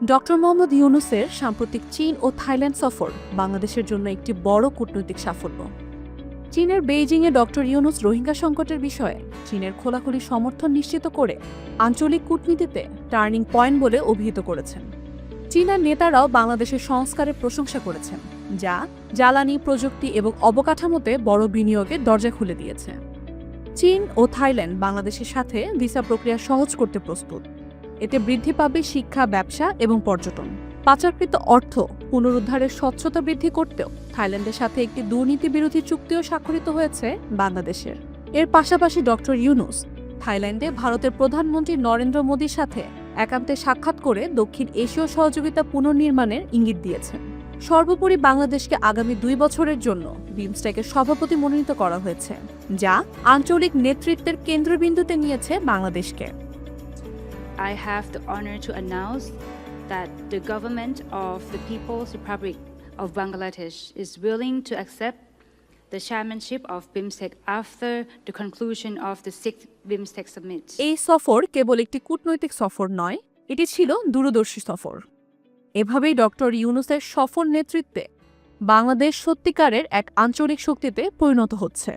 Doctor Mohammad ইউনুসের সাম্প্রতিক চীন ও থাইল্যান্ড সফর বাংলাদেশের জন্য একটি বড় কূটনৈতিক সাফল্য। চীনের বেইজিংয়ে ডক্টর ইউনুস রোহিঙ্গা সংকটের বিষয়ে চীনের খোলাখুলি সমর্থন নিশ্চিত করে আঞ্চলিক কূটনীতিতে টার্নিং পয়েন্ট বলে অভিহিত করেছেন। চীনের নেতারাও বাংলাদেশের সংস্কারের প্রশংসা করেছেন, যা জ্বালানি প্রযুক্তি এবং অবকাঠামোতে বড় বিনিয়োগের দরজা খুলে দিয়েছে। চীন ও থাইল্যান্ড বাংলাদেশের সাথে ভিসা প্রক্রিয়া সহজ করতে প্রস্তুত। এতে বৃদ্ধি পাবে শিক্ষা, ব্যবসা এবং পর্যটন। পাচারকৃত অর্থ পুনরুদ্ধারের স্বচ্ছতা বৃদ্ধি করতেও থাইল্যান্ডের সাথে একটি দুর্নীতি বিরোধী চুক্তিও স্বাক্ষরিত হয়েছে বাংলাদেশের। এর পাশাপাশি ডক্টর ইউনুস থাইল্যান্ডে ভারতের প্রধানমন্ত্রী নরেন্দ্র মোদীর সাথে একান্তে সাক্ষাৎ করে দক্ষিণ এশীয় সহযোগিতা পুনর্নির্মাণের ইঙ্গিত দিয়েছেন। সর্বোপরি বাংলাদেশকে আগামী দুই বছরের জন্য বিমস্টেকের সভাপতি মনোনীত করা হয়েছে, যা আঞ্চলিক নেতৃত্বের কেন্দ্রবিন্দুতে নিয়েছে বাংলাদেশকে। I have the honor to announce that the government of the People's Republic of Bangladesh is willing to accept the chairmanship of BIMSTEC after the conclusion of the sixth BIMSTEC summit. এই সফর কেবল একটি কূটনৈতিক সফর নয় এটি ছিল দূরদর্শী সফর এভাবেই ডক্টর ইউনুসের সফল নেতৃত্বে বাংলাদেশ সত্যিকারের এক আঞ্চলিক শক্তিতে পরিণত হচ্ছে